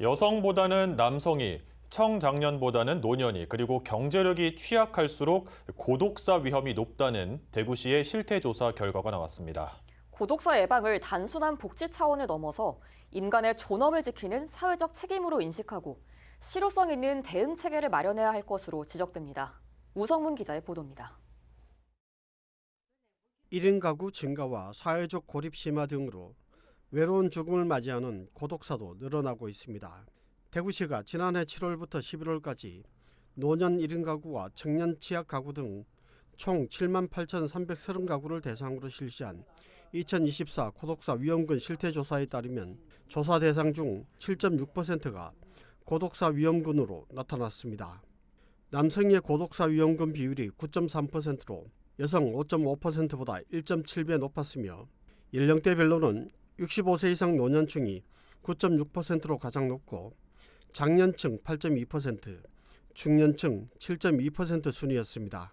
여성보다는 남성이, 청장년보다는 노년이, 그리고 경제력이 취약할수록 고독사 위험이 높다는 대구시의 실태조사 결과가 나왔습니다. 고독사 예방을 단순한 복지 차원을 넘어서 인간의 존엄을 지키는 사회적 책임으로 인식하고 실효성 있는 대응 체계를 마련해야 할 것으로 지적됩니다. 우성문 기자의 보도입니다. 1인 가구 증가와 사회적 고립 심화 등으로 외로운 죽음을 맞이하는 고독사도 늘어나고 있습니다. 대구시가 지난해 7월부터 11월까지 노년 1인 가구와 청년 취약 가구 등 총 7만 8,330가구를 대상으로 실시한 2024 고독사 위험군 실태조사에 따르면 조사 대상 중 7.6%가 고독사 위험군으로 나타났습니다. 남성의 고독사 위험군 비율이 9.3%로 여성 5.5%보다 1.7배 높았으며 연령대별로는 65세 이상 노년층이 9.6%로 가장 높고 장년층 8.2%, 중년층 7.2% 순이었습니다.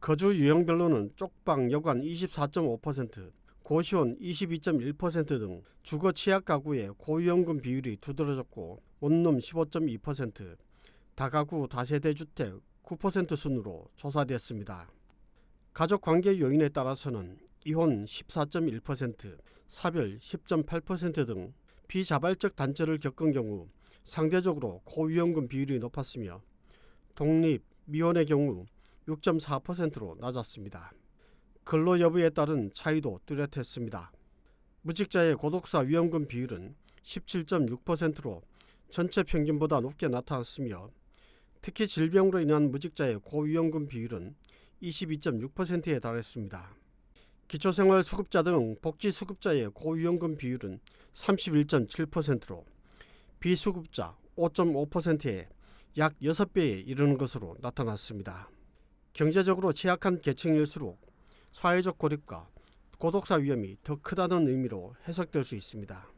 거주 유형별로는 쪽방, 여관 24.5%, 고시원 22.1%등 주거 취약 가구의 고위험군 비율이 두드러졌고 원룸 15.2%, 다가구 다세대 주택 9% 순으로 조사됐습니다. 가족 관계 요인에 따라서는 이혼 14.1%, 사별 10.8%등 비자발적 단절을 겪은 경우 상대적으로 고위험군 비율이 높았으며 독립, 미혼의 경우 6.4%로 낮았습니다. 근로 여부에 따른 차이도 뚜렷했습니다. 무직자의 고독사 위험군 비율은 17.6%로 전체 평균보다 높게 나타났으며 특히 질병으로 인한 무직자의 고위험군 비율은 22.6%에 달했습니다. 기초생활 수급자 등 복지 수급자의 고위험군 비율은 31.7%로 비수급자 5.5%에 약 6배에 이르는 것으로 나타났습니다. 경제적으로 취약한 계층일수록 사회적 고립과 고독사 위험이 더 크다는 의미로 해석될 수 있습니다.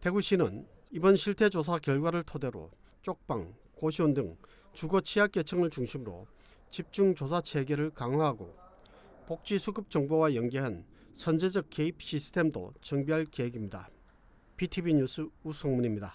대구시는 이번 실태조사 결과를 토대로 쪽방, 고시원 등 주거 취약계층을 중심으로 집중 조사 체계를 강화하고 복지 수급 정보와 연계한 선제적 개입 시스템도 정비할 계획입니다. BTV 뉴스 우성문입니다.